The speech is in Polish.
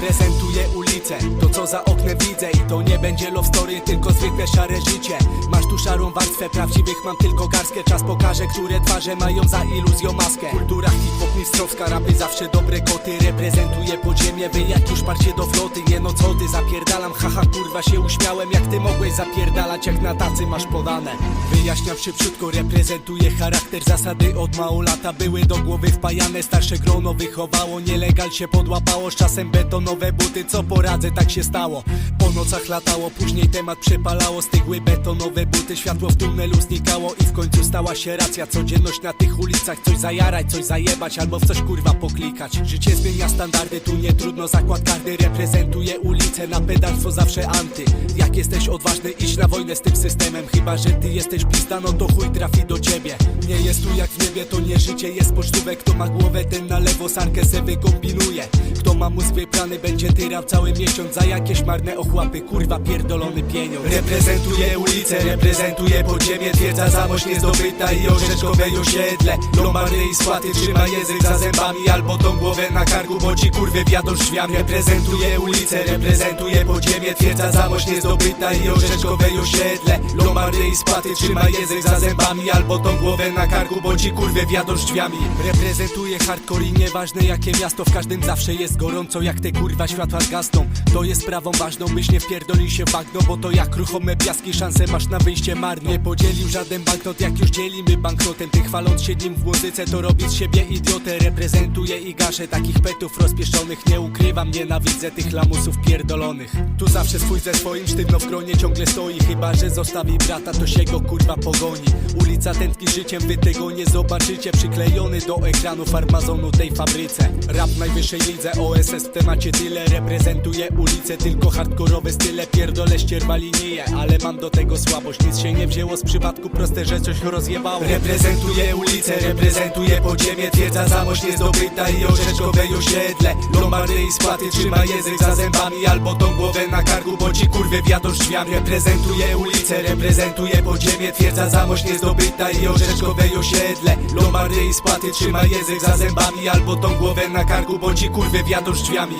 Reprezentuję ulicę, to co za oknem widzę I to nie będzie love story, tylko zwykłe szare życie. Masz tu szarą warstwę, prawdziwych mam tylko garstkę. Czas pokaże, które twarze mają za iluzją maskę. Kultura hip-hop mistrzowska, rapy zawsze dobre koty. Reprezentuję podziemie, wy jak już parcie do floty. Jeno co ty, zapierdalam, haha kurwa się uśmiałem Jak ty mogłeś zapierdalać, jak na tacy masz podane. Wyjaśniam szybciutko, reprezentuję charakter. Zasady od mało lata były do głowy wpajane. Starsze grono wychowało, nielegal się podłapało. Z czasem betonowe buty, co poradzę, tak się stało. Po nocach latało, później temat przepalało. Stygły betonowe buty, światło w tunelu znikało. I w końcu stała się racja, codzienność na tych ulicach. Coś zajarać, coś zajebać, albo w coś kurwa poklikać. Życie zmienia standardy, tu nie trudno zakład kardy Reprezentuję ulicę, na pedalstwo zawsze anty. Jak jesteś odważny, idź na wojnę z tym systemem. Chyba, że ty jesteś pizda, no to chuj trafi do ciebie. Nie jest tu jak w niebie, to nie życie jest pocztówek. Kto ma głowę, ten na lewo sarkę se wykombinuje Kto ma mózg wyprany, będzie tyrał cały miesiąc. Za jakieś marne ochłapy, kurwa pierdolony pieniądz. Reprezentuję ulicę, reprezentuję podziemie Twierdza zamość niezdobyta i orzeczkowe osiedle. Lombardy i spłaty, trzyma język za zębami Albo tą głowę na karku, bo ci kurwy wjadą drzwiami Reprezentuję ulicę, reprezentuję podziemie Twierdza zamość niezdobyta i orzeczkowe osiedle. Lombardy i spłaty, trzyma język za zębami Albo tą głowę na karku, bo ci kurwy wjadą drzwiami Reprezentuję hardcore i nieważne jakie miasto W każdym zawsze jest gorąco, jak te kurwa światła zgasną To jest sprawą ważną, byś nie wpierdolił się bagno Bo to jak ruchome piaski, szanse masz na wyjście marne Nie podzielił żaden banknot, jak już dzielimy banknotem. Ty chwaląc się nim w muzyce, to robisz siebie idiotę. Reprezentuję i gaszę takich petów rozpieszczonych. Nie ukrywam, nienawidzę tych lamusów pierdolonych. Tu zawsze swój ze swoim sztywno w gronie ciągle stoi. Chyba, że zostawi brata, to się go kurwa pogoni. Ulica tętni życiem, wy tego nie zobaczycie. Przyklejony do ekranu farmazonu tej fabryce. Rap najwyższej lidze, OSS w temacie tyle Reprezentuję ulicę, tylko hardkorowe style. Pierdolę ścierwa linie, ale mam do tego słabość. Nic się nie wzięło z przypadku, proste, że coś rozjebało. Reprezentuję ulicę, reprezentuję podziemie. Twierdza zamość niezdobyta i orzeczkowe osiedle. Lombardy i spłaty, trzyma język za zębami Albo tą głowę na karku, bo ci kurwy wjadą drzwiami. Reprezentuję ulicę, reprezentuję podziemie. Twierdza zamość niezdobyta i orzeczkowe osiedle. Lombardy i spłaty, trzyma język za zębami Albo tą głowę na karku, bo ci kurwy wjadą drzwiami